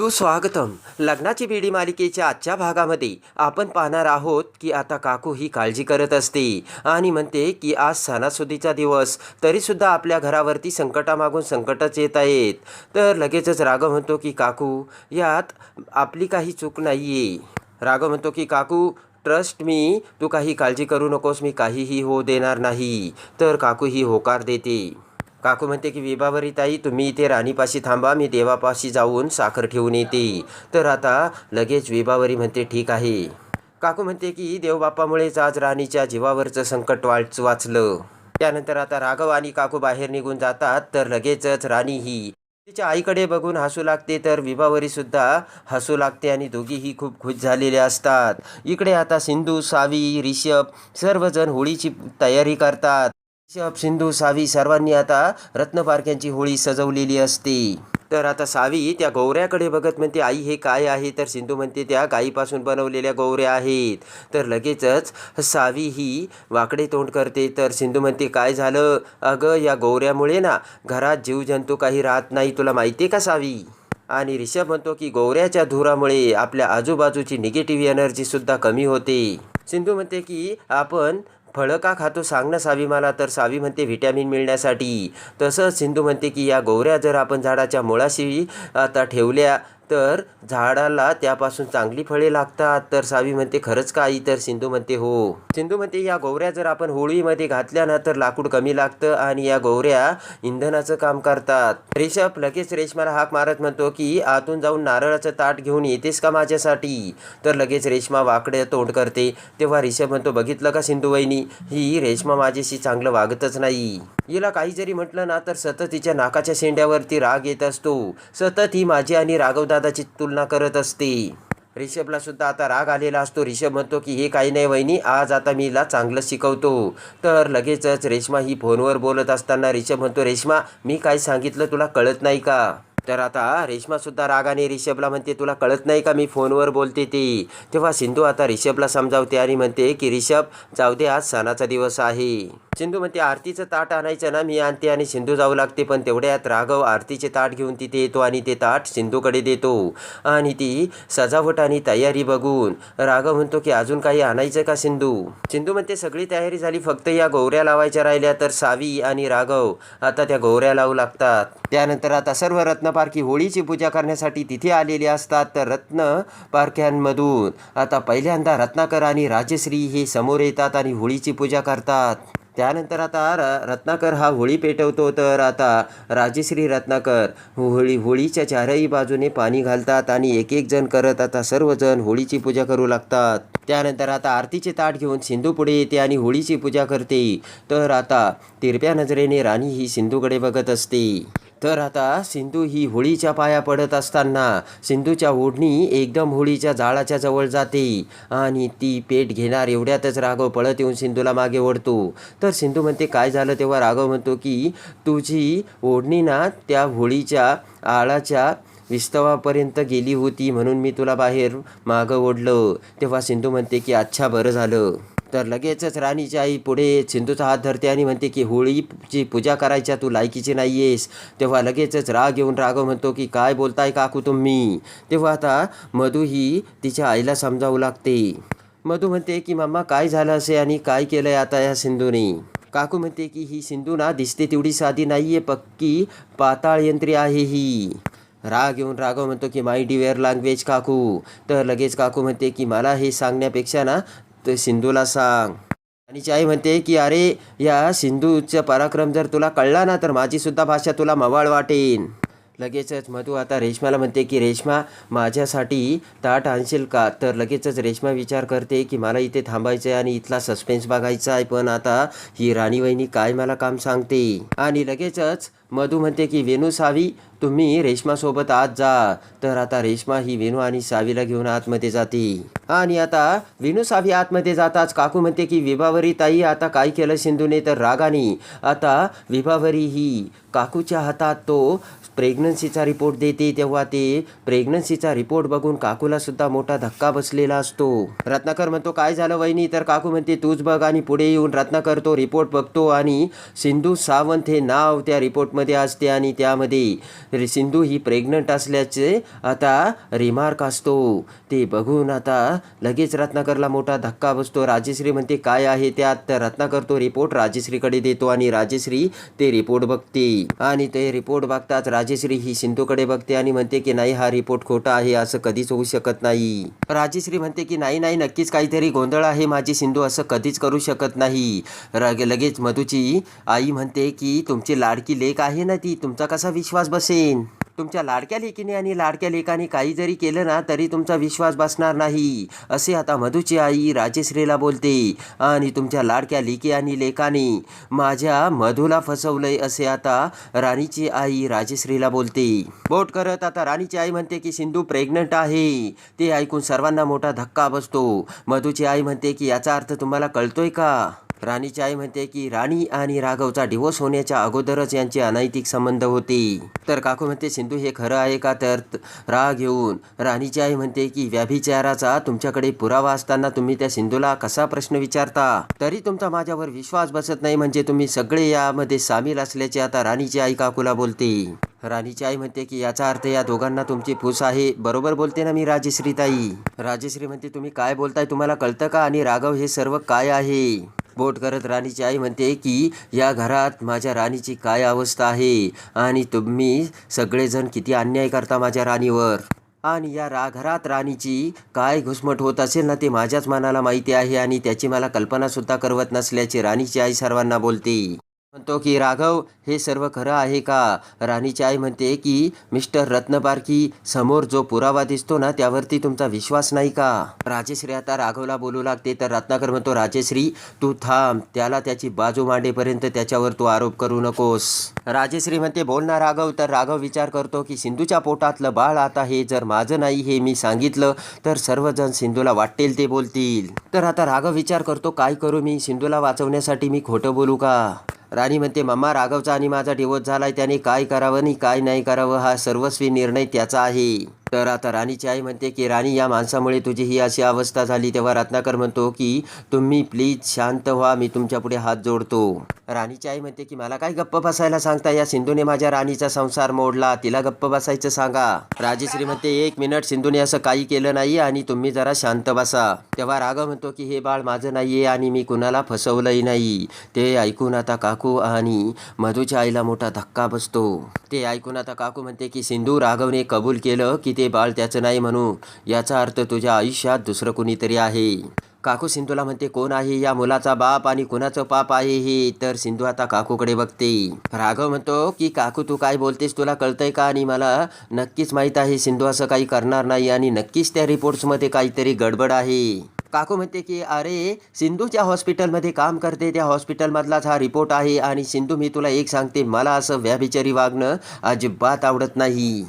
सुस्वागतम लग्नाची बेडी मालिकेच्या आजच्या भागामध्ये आपण पाहणार आहोत की आता काकू ही काळजी करत असते आणि म्हणते की आज सणासुदीचा दिवस तरीसुद्धा आपल्या घरावरती संकटामागून संकटच येत आहेत. तर लगेचच राघव म्हणतो की काकू यात आपली काही चूक नाही आहे राघव म्हणतो की काकू ट्रस्ट मी तू काही काळजी करू नकोस मी काहीही होऊ देणार नाही. तर काकू ही होकार देते. काकू म्हणते की विभावरी ताई तुम्ही इथे राणीपाशी थांबा मी देवापाशी जाऊन साखर ठेवून येते. तर आता लगेच विभावरी म्हणते ठीक आहे. काकू म्हणते की देवबापामुळेच आज राणीच्या जीवावरचं संकट वाच वाचलं. त्यानंतर आता राघव आणि काकू बाहेर निघून जातात तर लगेचच राणी ही तिच्या आईकडे बघून हसू लागते तर विभावरी सुद्धा हसू लागते आणि दोघीही खूप खुश झालेले असतात. इकडे आता सिंधू सावी रिषभ सर्वजण होळीची तयारी करतात. ऋषभ सिंधू सावी सर्वांनी आता रत्नपारख्यांची होळी सजवलेली असते. तर आता सावी त्या गौऱ्याकडे बघत म्हणते आई हे काय आहे? तर सिंधू म्हणते त्या गायीपासून बनवलेल्या गौऱ्या आहेत. तर लगेचच सावी ही वाकडे तोंड करते. तर सिंधू म्हणते काय झालं? अगं या गौऱ्यामुळे ना घरात जीवजंतू काही राहत नाही. तुला माहिती आहे का सावी? आणि रिषभ म्हणतो की गौऱ्याच्या धुरामुळे आपल्या आजूबाजूची निगेटिव्ह एनर्जीसुद्धा कमी होते. सिंधू म्हणते की आपण फळं का खातो सांग ना सावी मला? तर सावी म्हणते व्हिटॅमिन मिळण्यासाठी. तसंच सिंधू म्हणते की या गोवऱ्या जर आपण झाडाच्या मुळाशी आता ठेवल्या तर झाडाला त्यापासून चांगली फळे लागतात. तर सावी म्हणते खरंच काही तर सिंधू म्हणते हो. सिंधू म्हणते या गोवऱ्या जर आपण होळीमध्ये घातल्या ना तर लाकूड कमी लागतं आणि या गोवऱ्या इंधनाचं काम करतात. रेशप लगेच रेशमाला हाक मारत म्हणतो की आतून जाऊन नारळाचं ताट घेऊन येतेस का माझ्यासाठी? तर लगेच रेशमा वाकडे तोंड करते. तेव्हा रिषभ म्हणतो बघितलं का सिंधू वहिनी ही रेशमा माझ्याशी चांगलं वागतच नाही. हिला काही जरी म्हटलं ना तर सतत तिच्या नाकाच्या शेंड्यावरती राग येत असतो. सतत ही माझी आणि राघवदादाची तुलना करत असते. रिषभला सुद्धा आता राग आलेला असतो. रिषभ म्हणतो की हे काही नाही वहिनी आज आता मी हिला चांगलं शिकवतो. तर लगेचच रेश्मा ही फोनवर बोलत असताना रिषभ म्हणतो रेश्मा मी काय सांगितलं तुला कळत नाही का? तर आता रेश्मा सुद्धा रागाने रिषभला म्हणते तुला कळत नाही का मी फोनवर बोलते ते? तेव्हा सिंधू आता रिषभला समजावते आणि म्हणते की रिषभ जाऊ दे आज सणाचा दिवस आहे. सिंधू म्हणते आरतीचं ताट आणायचं ना मी आणते आणि सिंधू जाऊ लागते पण तेवढ्यात राघव आरतीचे ताट घेऊन तिथे येतो आणि ते ताट सिंधूकडे देतो. आणि ती सजावट आणि तयारी बघून राघव म्हणतो की अजून काही आणायचं का सिंधू? सिंधू म्हणते सगळी तयारी झाली फक्त या गौऱ्या लावायच्या राहिल्या तर सावी आणि राघव आता त्या गौऱ्या लावू लागतात. त्यानंतर आता सर्व रत्नपारखी होळीची पूजा करण्यासाठी तिथे आलेली असतात. तर रत्न पारख्यांमधून आता पहिल्यांदा रत्नाकर आणि राजश्री हे समोर येतात आणि होळीची पूजा करतात. त्यानंतर आता र रत्नाकर हा होळी पेटवतो. तर आता राजेश्री रत्नाकर होळी होळीच्या चारही बाजूने पाणी घालतात आणि एक एक जण करत आता सर्वजण होळीची पूजा करू लागतात. त्यानंतर आता आरतीचे ताट घेऊन सिंधू पुढे येते आणि होळीची पूजा करते. तर आता तिरप्या नजरेने राणी ही सिंधूकडे बघत असते. तर आता सिंधू ही होळीच्या पाया पडत असताना सिंधूच्या ओढणी एकदम होळीच्या जाळाच्या जवळ जाते आणि ती पेट घेणार एवढ्यातच राघव पळत येऊन सिंधूला मागे ओढतो. तर सिंधू म्हणते काय झालं? तेव्हा राघव म्हणतो की तुझी ओढणी ना त्या होळीच्या आळाच्या विस्तवापर्यंत गेली होती म्हणून मी तुला बाहेर मागं ओढलं. तेव्हा सिंधू म्हणते की अच्छा बरं झालं. तर लगेचच राणीची आई पुढे सिंधूचा हात धरते आणि म्हणते की होळीची पूजा करायच्या तू लायकीची नाही आहेस तेव्हा लगेचच राग येऊन राघव म्हणतो की काय बोलताय काकू तुम्ही? तेव्हा आता मधू ही तिच्या आईला समजावू लागते. मधू म्हणते की मम्मा काय झालं असे आणि काय केलंय आता या सिंधूने? काकू म्हणते की ही सिंधू ना दिसते तेवढी साधी नाही आहे पक्की पाताळ यंत्री आहे ही. राग येऊन राघव म्हणतो की माय डिवेअर लँग्वेज काकू. तर लगेच काकू म्हणते की मला हे सांगण्यापेक्षा ना तर सिंधूला सांग. आणि आई म्हणते की अरे या सिंधूचा पराक्रम जर तुला कळला ना तर माझीसुद्धा भाषा तुला मवाळ वाटेन. लगेचच मधू आता रेश्माला म्हणते की रेश्मा माझ्यासाठी ताट आणशील का? तर लगेचच रेश्मा विचार करते की मला इथे थांबायचं आहे आणि इथला सस्पेन्स बघायचा आहे पण आता ही राणी वहिनी काय मला काम सांगते? आणि लगेचच मधू म्हणते की वेणू सावी तुम्ही रेश्मासोबत आत जा. तर आता रेश्मा ही वेणू आणि सावीला घेऊन आतमध्ये जाते. आणि आता वेणू सावी आतमध्ये जाताच काकू म्हणते की विभावरी ताई आता काय केलं सिंधूने तर रागाने? आता विभावरी ही काकूच्या हातात तो प्रेग्नन्सीचा रिपोर्ट देते. तेव्हा ते प्रेग्नन्सीचा रिपोर्ट बघून काकूला सुद्धा मोठा धक्का बसलेला असतो. रत्नाकर म्हणतो काय झालं वहिनी? तर काकू म्हणते तूच बघ आणि पुढे येऊन रत्नाकर तो रिपोर्ट बघतो आणि सिंधू सावंत हे नाव त्या रिपोर्टमध्ये असते आणि त्यामध्ये सिंधू ही प्रेग्नंट असल्याचे आता रिमार्क असतो. ते बघून आता लगेच रत्नाकरला मोठा धक्का बसतो. राजेश्री म्हणते काय आहे त्यात? रत्नाकर तो रिपोर्ट राजेश्रीकडे देतो आणि राजेश्री ते रिपोर्ट बघते. आणि ते रिपोर्ट बघताच राजेश्री ही सिंधूकडे बघते आणि म्हणते की नाही हा रिपोर्ट खोटा आहे असं कधीच होऊ शकत नाही. राजेश्री म्हणते की नाही नाही नक्कीच काहीतरी गोंधळ आहे माझी सिंधू असं कधीच करू शकत नाही. लगेच मधूची आई म्हणते की तुमची लाडकी लेक आहे ना ती तुमचा कसा विश्वास बसेल? तीन तुमच्या लाडक्या लेकीने आणि लाडक्या लेकाने काही जरी केलं ना तरी तुमचा विश्वास बसणार नाही. असे आता मधूची आई राजेश्रीला बोलते. आणि तुमच्या लाडक्या लेकी आणि लेकाने माझ्या मधूला फसवलंय असे आता राणीची आई राजेश्रीला बोलते. बोट करत आता राणीची आई म्हणते की सिंधू प्रेग्नंट आहे. ते ऐकून सर्वांना मोठा धक्का बसतो. मधूची आई म्हणते की याचा अर्थ तुम्हाला कळतोय का? राणीची आई म्हणते की राणी आणि राघवचा डिवोर्स होण्याच्या अगोदरच यांचे अनैतिक संबंध होते. तर काकू म्हणते सिंधू हे खरं आहे का? तर राग घेऊन राणीची आई म्हणते की व्याभिचाराचा तुमच्याकडे पुरावा असताना तुम्ही त्या सिंधूला कसा प्रश्न विचारता? तरी तुमचा माझ्यावर विश्वास बसत नाही म्हणजे तुम्ही सगळे यामध्ये सामील असल्याचे आता राणीची आई काकूला बोलते. राणीची आई म्हणते की याचा अर्थ या दोघांना तुमची फूस आहे. बरोबर बोलते ना मी राजेश्री ताई राजेश्री म्हणते तुम्ही काय बोलताय? तुम्हाला कळतं का? आणि राघव हे सर्व काय आहे? बोट करत राणीची आई म्हणते की या घरात माझ्या राणीची काय अवस्था आहे? आणि तुम्ही सगळेजण किती अन्याय करता माझ्या राणीवर? आणि या रा घरात राणीची काय घुसमट होत असेल ना ते माझ्याच मनाला माहिती आहे आणि त्याची मला कल्पनासुद्धा करवत नसल्याची राणीची आई सर्वांना बोलते. म्हणतो की राघव हे सर्व खरं आहे का? राणीची आई म्हणते की मिस्टर रत्नपारखी समोर जो पुरावा दिसतो ना त्यावरती तुमचा विश्वास नाही का? राजेश्री आता राघवला बोलू लागते तर रत्नाकर म्हणतो राजेश्री तू थांब त्याला त्याची बाजू मांडेपर्यंत त्याच्यावर तू आरोप करू नकोस. राजेश्री म्हणते बोल ना राघव. तर राघव विचार करतो की सिंधूच्या पोटातलं बाळ आता हे जर माझं नाही हे मी सांगितलं तर सर्वजण सिंधूला वाटेल ते बोलतील. तर आता राघव विचार करतो काय करू मी? सिंधूला वाचवण्यासाठी मी खोटं बोलू का? राणी म्हणते मम्मा राघवचा आणि माझा डिवोर्स झालाय त्याने काय करावं आणि काय नाही करावं हा सर्वस्वी निर्णय त्याचा आहे. तर आता राणीची आई म्हणते की राणी या माणसामुळे तुझी ही अशी अवस्था झाली. तेव्हा रत्नाकर म्हणतो की तुम्ही प्लीज शांत व्हा मी तुमच्यापुढे हात जोडतो. राणीची आई म्हणते की मला काय गप्प बसायला सांगता? या सिंधूने माझ्या राणीचा संसार मोडला. तिला गप्प बसायचं सांगा. राजेश्री म्हणते एक मिनिट सिंधूने असं काही केलं नाही आणि तुम्ही जरा शांत बसा. तेव्हा राघव म्हणतो की हे बाळ माझं नाहीये आणि मी कुणाला फसवलंही नाही. ते ऐकून आता काकू आणि मधूच्या आईला मोठा धक्का बसतो. ते ऐकून आता काकू म्हणते की सिंधू राघवने कबूल केलं की ते बाळ त्याचं नाही म्हणू. याचा अर्थ तुझ्या आयुष्यात दुसरं कुणीतरी आहे. काकू सिंधूला म्हणते कोण आहे या मुलाचा बाप आणि कुणाचं पाप आहे हे? तर सिंधू आता काकूकडे बघते. राघव म्हणतो की काकू तू काय बोलतेस? तुला कळतंय का? आणि मला नक्कीच माहीत आहे सिंधू असं काही करणार नाही आणि नक्कीच त्या रिपोर्ट्समध्ये काहीतरी गडबड आहे. काकू म्हणते की अरे सिंधू ज्या हॉस्पिटलमध्ये काम करते त्या हॉस्पिटलमधलाच हा रिपोर्ट आहे आणि सिंधू मी तुला एक सांगते मला असं व्याभिचारी वागणं अजिबात आवडत नाही.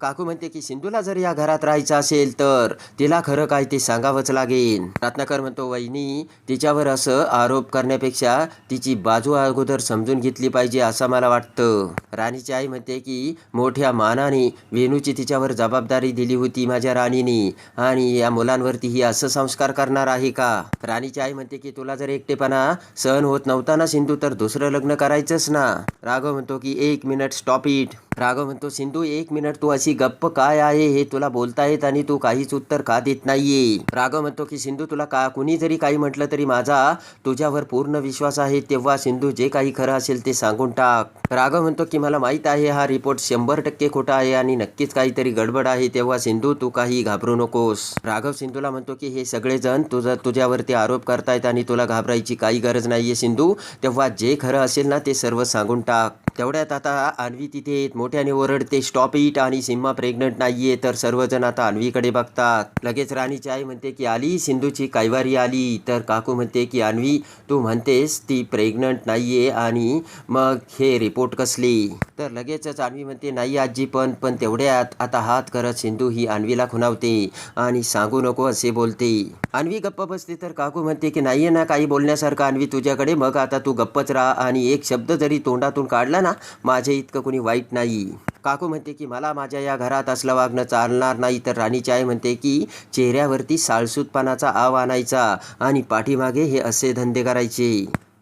काकू म्हणते की सिंधूला जर या घरात राहायचं असेल तर तिला खरं काय ते सांगावंच लागेल. रत्नाकर म्हणतो वहिनी तिच्यावर असं आरोप करण्यापेक्षा तिची बाजू अगोदर समजून घेतली पाहिजे असं मला वाटतं. राणीची आई म्हणते की मोठ्या मानाने वेणूची तिच्यावर जबाबदारी दिली होती माझ्या राणीने आणि या मुलांवरती ही असं संस्कार करणार आहे का? राणीची आई म्हणते की तुला जर एकटेपणा सहन होत नव्हता ना सिंधू तर दुसरं लग्न करायचंच ना. राघव म्हणतो की एक मिनिट स्टॉप इट राघव म्हणतो सिंधू एक मिनिट तू अशी गप्प काय आहे हे तुला बोलता येत आणि तू काहीच उत्तर का देत नाहीये? राघव म्हणतो की सिंधू तुला का कुणी जरी काही म्हटलं तरी माझा तुझ्यावर पूर्ण विश्वास आहे तेव्हा सिंधू जे काही खरं असेल ते सांगून टाक. राघव म्हणतो की मला माहीत आहे हा रिपोर्ट शंभर टक्के खोटा आहे आणि नक्कीच काहीतरी गडबड आहे तेव्हा सिंधू तू काही घाबरू नकोस. राघव सिंधूला म्हणतो की हे सगळेजण तुझं तुझ्यावरती आरोप करतायत आणि तुला घाबरायची काही गरज नाहीये सिंधू तेव्हा जे खरं असेल ना ते सर्व सांगून टाक. तेवढ्यात आता अन्वी तिथे मोठ्याने ओरडते स्टॉप इट आणि सिम्मा प्रेग्नंट नाहीये. तर सर्वजण आता अन्वीकडे बघतात. लगेच राणीची आई म्हणते की आली सिंधूची कायवारी आली. तर काकू म्हणते की अन्वी तू म्हणतेस ती प्रेग्नंट नाहीये आणि मग हे रिपोर्ट कसले? तर लगेचच अन्वी म्हणते नाही आजी पण पण तेवढ्यात आता हात करत सिंधू ही अन्वीला खुणावते आणि सांगू नको असे बोलते. अन्वी गप्प बसते तर काकू म्हणते की नाहीये ना काही बोलण्यासारखं अन्वी तुझ्याकडे. मग आता तू गप्पच राहा. आणि एक शब्द जरी तोंडातून काढला ना माझे इतकं कोणी वाईट नाही. काकू म्हणते की मला माझ्या या घरात असलं वागणं चालणार नाही. तर राणीची आई म्हणते की चेहऱ्यावरती साळसूतपणाचा आव आणायचा आणि पाठीमागे हे असे धंदे करायचे.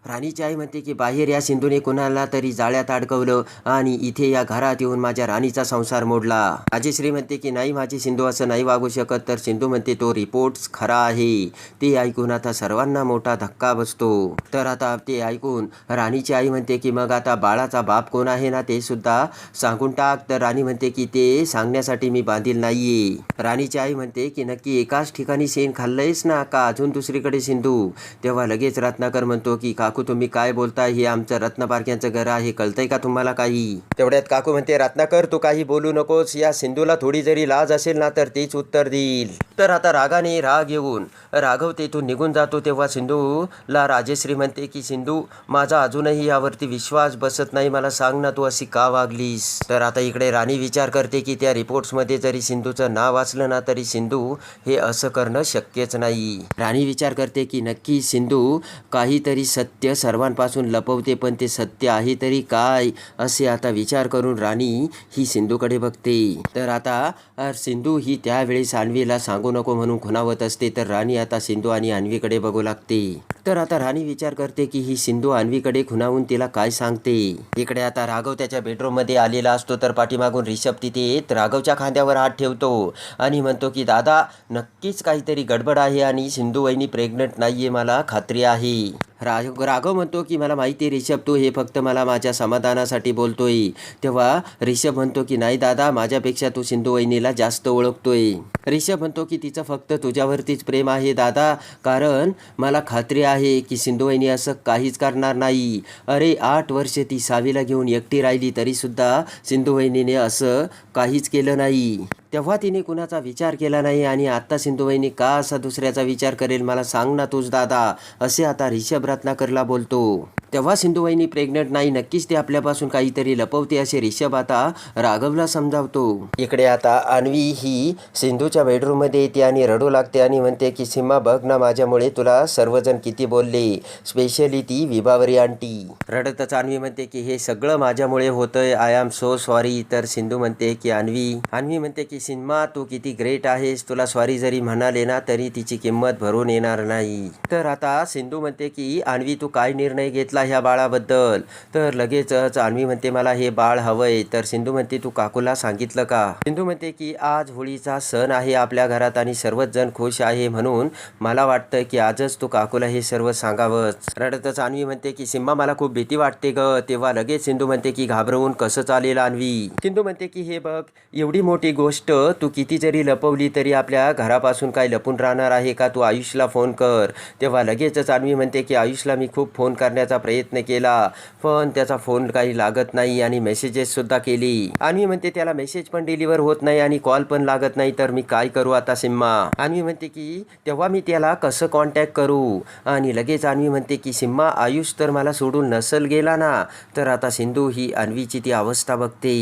राणीची आई म्हणते की बाहेर या सिंधूने कुणाला तरी जाळ्यात अडकवलं आणि इथे या घरात येऊन माझ्या राणीचा संसार मोडला. राजेश्री म्हणते की नाही माझी सिंधू असं नाही वागू शकत. तर सिंधू म्हणते तो रिपोर्ट्स खरा आहे. ते ऐकून आता सर्वांना मोठा धक्का बसतो. तर आता ते ऐकून राणीची आई म्हणते की मग आता बाळाचा बाप कोण आहे ना ते सुद्धा सांगून टाक. तर राणी म्हणते की ते सांगण्यासाठी मी बांधील नाहीये. राणीची आई म्हणते की नक्की एकाच ठिकाणी शेण खाल्लंयस ना का? अजून दुसरीकडे सिंधू. तेव्हा लगेच रत्नाकर म्हणतो की का काकू तुम्ही काय बोलताय? हे आमचं रत्नपारख्यांचं घर आहे. कळतंय का तुम्हाला काही? तेवढ्यात काकू म्हणते रत्नाकर तू काही बोलू नकोस. या सिंधूला थोडी जरी लाज असेल ना तर तीच उत्तर देईल. तर आता रागाने राग येऊन राघव तेथून निघून जातो तेव्हा सिंधूला राजेश्री म्हणते की सिंधू माझा अजूनही यावरती विश्वास बसत नाही मला सांग ना तू अशी का वागलीस? तर आता इकडे राणी विचार करते की त्या रिपोर्ट्समध्ये जरी सिंधूचं नाव वाचलं ना तरी सिंधू हे असं करणं शक्यच नाही. राणी विचार करते की नक्की सिंधू काहीतरी सत्य सर्वांपासून लपवते पण ते सत्य आहे तरी काय? असे आता विचार करून राणी ही सिंधूकडे बघते. तर आता सिंधू ही त्यावेळी सानवीला सांगू नको म्हणून खुणावत असते. तर राणी आता सिंधू आणि अन्वीकडे बघू लागते. तर आता राणी विचार करते की ही सिंधू अन्वीकडे खुनावून तिला काय सांगते? इकडे आता राघव त्याच्या बेडरूममध्ये आलेला असतो तर पाठीमागून रिषभ तिथे येत राघवच्या खांद्यावर हात ठेवतो आणि म्हणतो की दादा नक्कीच काहीतरी गडबड आहे आणि सिंधू वहिनी प्रेग्नंट नाहीये मला खात्री आहे. राघ राघव म्हणतो की मला माहिती आहे रिषभ तू हे फक्त मला माझ्या समाधानासाठी बोलतोय. तेव्हा रिषभ म्हणतो की नाही दादा माझ्यापेक्षा तू सिंधू वहिनीला जास्त ओळखतोय. रिषभ म्हणतो की तिचं फक्त तुझ्यावरतीच प्रेम आहे दादा कारण मला खात्री आहे आहे की सिंधू असं काहीच करणार नाही. अरे आठ वर्ष ती सावीला घेऊन एकटी राहिली तरीसुद्धा सिंधुवाहिनीने असं काहीच केलं नाही. तेव्हा तिने कुणाचा विचार केला नाही आणि आत्ता सिंधुबाईंनी का असा दुसऱ्याचा विचार करेल? मला सांग ना तूच दादा असे आता रिषभ रत्नाकरला बोलतो. तेव्हा सिंधुबाईंनी प्रेग्नंट नाही नक्कीच ते आपल्यापासून काहीतरी लपवते असे रिषभ आता राघवला समजावतो. इकडे आता अन्वी ही सिंधूच्या बेडरूममध्ये येते आणि रडू लागते आणि म्हणते की सीमा बघ ना माझ्यामुळे तुला सर्वजण किती बोलले स्पेशली ती विभावरी आंटी. रडतच अन्वी म्हणते की हे सगळं माझ्यामुळे होतंय आय एम सो सॉरी तर सिंधू म्हणते की अन्वी. अन्वी म्हणते की सिन्मा तू किती ग्रेट आहेस तुला सॉरी जरी म्हणाले ना तरी तिची किंमत भरून येणार नाही. तर आता सिंधू म्हणते की अन्वी तू काय निर्णय घेतला ह्या बाळाबद्दल. तर लगेचच अन्वी म्हणते मला हे बाळ हवंय. तर सिंधू म्हणते तू काकूला सांगितलं का? सिंधू म्हणते की आज होळीचा सण आहे आपल्या घरात आणि सर्वच जण खुश आहे म्हणून मला वाटतं की आजच तू काकूला हे सर्व सांगावंच रडतच अन्वी म्हणते की सिम्मा मला खूप भीती वाटते ग. तेव्हा लगेच सिंधू म्हणते की घाबरवून कसं चालेल अन्वी सिंधू म्हणते की हे बघ एवढी मोठी गोष्ट तू किती जरी लपवली तरी आपल्या घरापासून काय लपून राहणार आहे का? तू आयुषला फोन कर. तेव्हा लगेचच अन्वी म्हणते की आयुषला मी खूप फोन करण्याचा प्रयत्न प्रयत्न केला पण त्याचा फोन काही लागत नाही आणि मेसेजेससुद्धा केली. अन्वी म्हणते त्याला मेसेज पण डिलिव्हर होत नाही आणि कॉल पण लागत नाही तर मी काय करू आता सिम्मा? अन्वी म्हणते की तेव्हा मी त्याला कसं कॉन्टॅक्ट करू? आणि लगेच अन्वी म्हणते की सिम्मा आयुष तर मला सोडून नसल गेला ना तर आता सिंधू ही अन्वीची ती अवस्था बघते.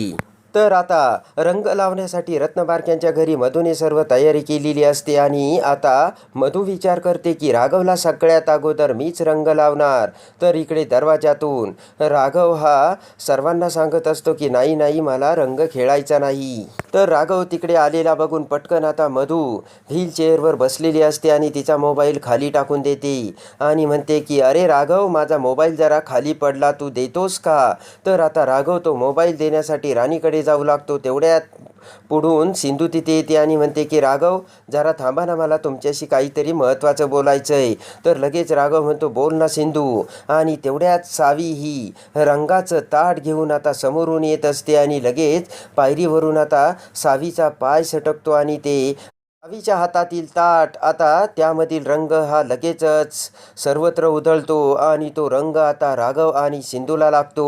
तर आता रंग लावण्यासाठी रत्नबारक्यांच्या घरी मधूने सर्व तयारी केलेली असते आणि आता मधू विचार करते की राघवला सगळ्यात अगोदर मीच रंग लावणार. तर इकडे दरवाजातून राघव हा सर्वांना सांगत असतो की नाही नाही मला रंग खेळायचा नाही. तर राघव तिकडे आलेला बघून पटकन आता मधू व्हील चेअरवर बसलेली असते आणि तिचा मोबाईल खाली टाकून देते आणि म्हणते की अरे राघव माझा मोबाईल जरा खाली पडला तू देतोस का? तर आता राघव तो मोबाईल देण्यासाठी राणीकडे जाऊ लागतो. तेवढ्यात पुढून सिंधू तिथे येते आणि म्हणते की राघव जरा थांबा ना मला तुमच्याशी काहीतरी महत्त्वाचं बोलायचं आहे तर लगेच राघव म्हणतो बोल ना सिंधू. आणि तेवढ्यात सावी ही रंगाचं ताट घेऊन आता समोरून येत असते आणि लगेच पायरीवरून आता सावीचा पाय सटकतो आणि ते आवीच्या हातातील ताट. आता त्यामधील रंग हा लगेचच सर्वत्र उधळतो आणि तो रंग आता राघव आणि सिंधूला लागतो.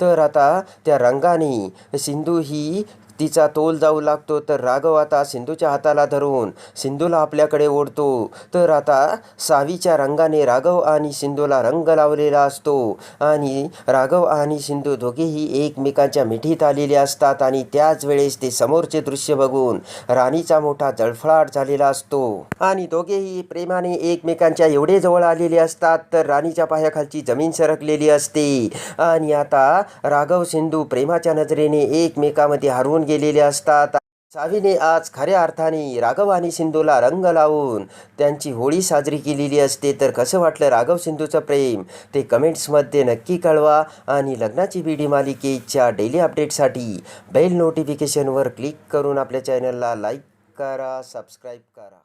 तर आता त्या रंगाने सिंधू ही तिचा तोल जाऊ लागतो तर राघव आता सिंधूच्या हाताला धरून सिंधूला आपल्याकडे ओढतो. तर आता सावीच्या रंगाने राघव आणि सिंधूला रंग लावलेला असतो आणि राघव आणि सिंधू दोघेही एकमेकांच्या मिठीत आलेले असतात आणि त्याच वेळेस ते समोरचे दृश्य बघून राणीचा मोठा जळफळाट झालेला असतो. आणि दोघेही प्रेमाने एकमेकांच्या एवढे जवळ आलेले असतात तर राणीच्या पायाखालची जमीन सरकलेली असते. आणि आता राघव सिंधू प्रेमाच्या नजरेने एकमेकामध्ये हरवून गेलेले असतात. सावीने आज खऱ्या अर्थाने राघव आणि सिंधूला रंग लावून त्यांची होळी साजरी केलेली असते. तर कसं वाटलं राघव सिंधूचं प्रेम? ते कमेंट्समध्ये नक्की कळवा आणि लग्नाची बीडी मालिकेच्या डेली अपडेटसाठी बेल नोटिफिकेशनवर क्लिक करून आपल्या चॅनलला लाईक करा सबस्क्राईब करा.